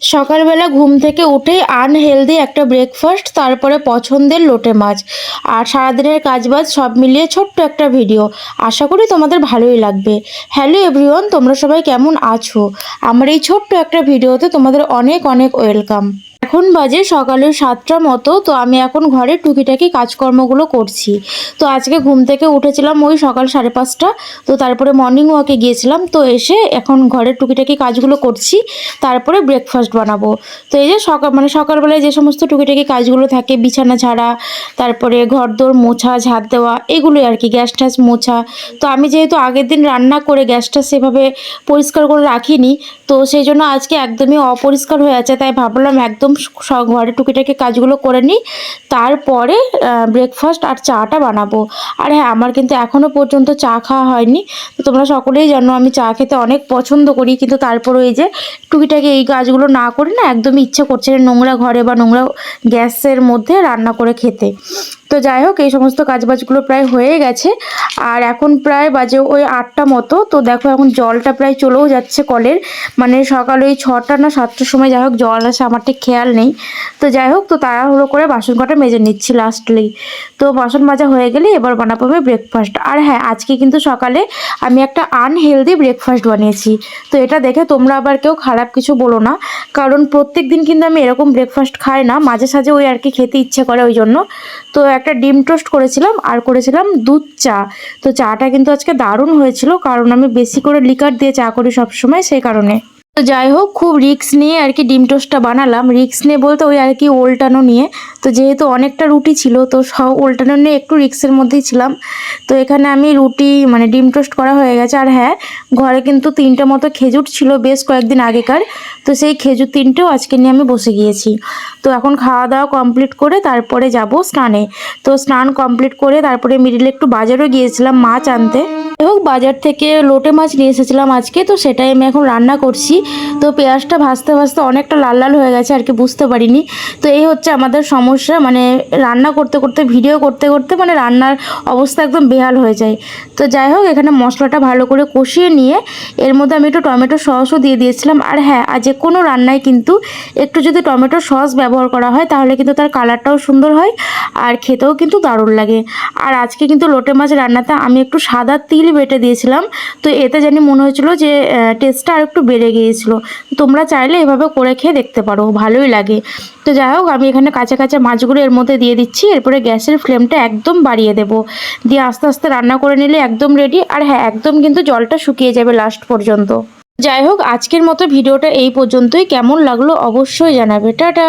সকালবেলা ঘুম থেকে উঠেই আনহেলদি একটা ব্রেকফাস্ট তারপরে পছন্দের লোটে মাছ। আর সারাদিনের কাজবাজ সব মিলিয়ে ছোট্ট একটা ভিডিও আশা করি তোমাদের ভালোই লাগবে। হ্যালো এভরিওয়ান তোমরা সবাই কেমন আছো? আমার এই ছোট্ট একটা ভিডিওতে তোমাদের অনেক অনেক ওয়েলকাম এখন বাজে সকালে সাতটা মতো, তো আমি এখন ঘরে টুকিটাকি কাজকর্মগুলো করছি। তো আজকে ঘুম থেকে উঠেছিলাম ওই সকাল সাড়ে পাঁচটা, তো তারপরে মর্নিং ওয়াকে গিয়েছিলাম, তো এসে এখন ঘরের টুকিটাকি কাজগুলো করছি, তারপরে ব্রেকফাস্ট বানাবো। তো এই যে সকাল মানে সকালবেলায় যে সমস্ত টুকিটাকি কাজগুলো থাকে, বিছানা ঝাড়া, তারপরে ঘরদোর মোছা ঝাড় দেওয়া, এগুলোই আর কি, গ্যাস ট্যাস মোছা। তো আমি যেহেতু আগের দিন রান্না করে গ্যাসটা সেভাবে পরিষ্কার করে রাখিনি, তো সেই জন্য আজকে একদমই অপরিষ্কার হয়ে আছে, তাই ভাবলাম একদম ঘরে টুকিটাকি কাজগুলো করে নিই, তারপরে ব্রেকফাস্ট আর চাটা বানাবো। আর হ্যাঁ আমার কিন্তু এখনও পর্যন্ত চা খাওয়া হয়নি। তো তোমরা সকলেই জানো আমি চা খেতে অনেক পছন্দ করি, কিন্তু তারপর ওই যে টুকিটাকি এই কাজগুলো না করে না, একদমই ইচ্ছে করছে নোংরা ঘরে বা নোংরা গ্যাসের মধ্যে রান্না করে খেতে। তো যাই হোক, এই সমস্ত কাজবাজগুলো প্রায় হয়ে গেছে। আর এখন প্রায় বাজে ওই আটটা মতো। তো দেখো এখন জলটা প্রায় চলেও যাচ্ছে কলের। মানে সকাল ওই ছটা না সাতটার সময় যাই হোক, জল আসে, আমার ঠিক খেয়াল নেই। তো যাই হোক, তো তাড়াহুড়ো করে বাসন কটা মেজে নিচ্ছি লাস্টলি তো বাসন মাজা হয়ে গেলে এবার বানাবো হবে ব্রেকফাস্ট আর হ্যাঁ আজকে কিন্তু সকালে আমি একটা আনহেলদি ব্রেকফাস্ট বানিয়েছি। তো এটা দেখে তোমরা আবার কেউ খারাপ কিছু বলো না। কারণ প্রত্যেক দিন কিন্তু আমি এরকম ব্রেকফাস্ট খাই না। মাঝে সাঝে ওই আর কি খেতে ইচ্ছে করে ওই জন্য। তো একটা ডিম টোস্ট করেছিলাম আর করেছিলাম দুধ চা। তো চাটা কিন্তু আজকে দারুণ হয়েছিল, কারণ আমি বেশি করে লিকার দিয়ে চা করি সবসময়, সেই কারণে। তো যাই হোক, খুব রিক্স নিয়ে আর কি ডিম টোস্টটা বানালাম। রিক্স নিয়ে বলতে ওই আর কি ওল্টানো নিয়ে। তো যেহেতু অনেকটা রুটি ছিল, তো সব ওল্টানো নিয়ে একটু রিক্সের মধ্যেই ছিলাম। তো এখানে আমি রুটি মানে ডিম টোস্ট করা হয়ে গেছে। আর হ্যাঁ ঘরে কিন্তু তিনটে মতো খেজুর ছিল বেশ কয়েকদিন আগেকার। তো সেই খেজুর তিনটেও আজকে নিয়ে আমি বসে গিয়েছি। তো এখন খাওয়া দাওয়া কমপ্লিট করে তারপরে যাব স্নানে। তো স্নান কমপ্লিট করে তারপরে মিডিলে একটু বাজারও গিয়েছিলাম মাছ আনতে। হোক, বাজার থেকে লোটে মাছ নিয়ে এসেছিলাম আজকে, তো সেটাই আমি এখন রান্না করছি। তো পেঁয়াজটা ভাজতে ভাজতে অনেকটা লাল লাল হয়ে গেছে, আর কি বুঝতে পারিনি। তো এই হচ্ছে আমাদের সমস্যা মানে রান্না করতে করতে, ভিডিও করতে করতে মানে রান্নার অবস্থা একদম বেহাল হয়ে যায়। তো যাই হোক, এখানে মশলাটা ভালো করে কষিয়ে নিয়ে, এর মধ্যে আমি একটু টমেটো সসও দিয়ে দিয়েছিলাম। আর হ্যাঁ আর যে কোনো রান্নায় কিন্তু একটু যদি টমেটো সস ব্যবহার করা হয়, তাহলে কিন্তু তার কালারটাও সুন্দর হয়, আর খেতেও কিন্তু দারুণ লাগে। আর আজকে কিন্তু লোটে মাছ রান্নাতে আমি একটু সাদা তিল বেটে দিয়েছিলাম। তো এতে জানি মনে হয়েছিল যে টেস্টটা আর একটু বেড়ে গিয়েছিল। তোমরা চাইলে এভাবে করে খেয়ে দেখতে পারো, ভালোই লাগে। তো যাই হোক, আমি এখানে কাঁচা কাঁচা মাছগুলো এর মধ্যে দিয়ে দিচ্ছি। এরপরে গ্যাসের ফ্লেমটা একদম বাড়িয়ে দেবো। দিয়ে আস্তে আস্তে রান্না করে নিলে একদম রেডি আর হ্যাঁ একদম কিন্তু জলটা শুকিয়ে যাবে লাস্ট পর্যন্ত। যাই হোক, আজকের মতো ভিডিওটা এই পর্যন্তই। কেমন লাগল অবশ্যই জানাবে। টাটা!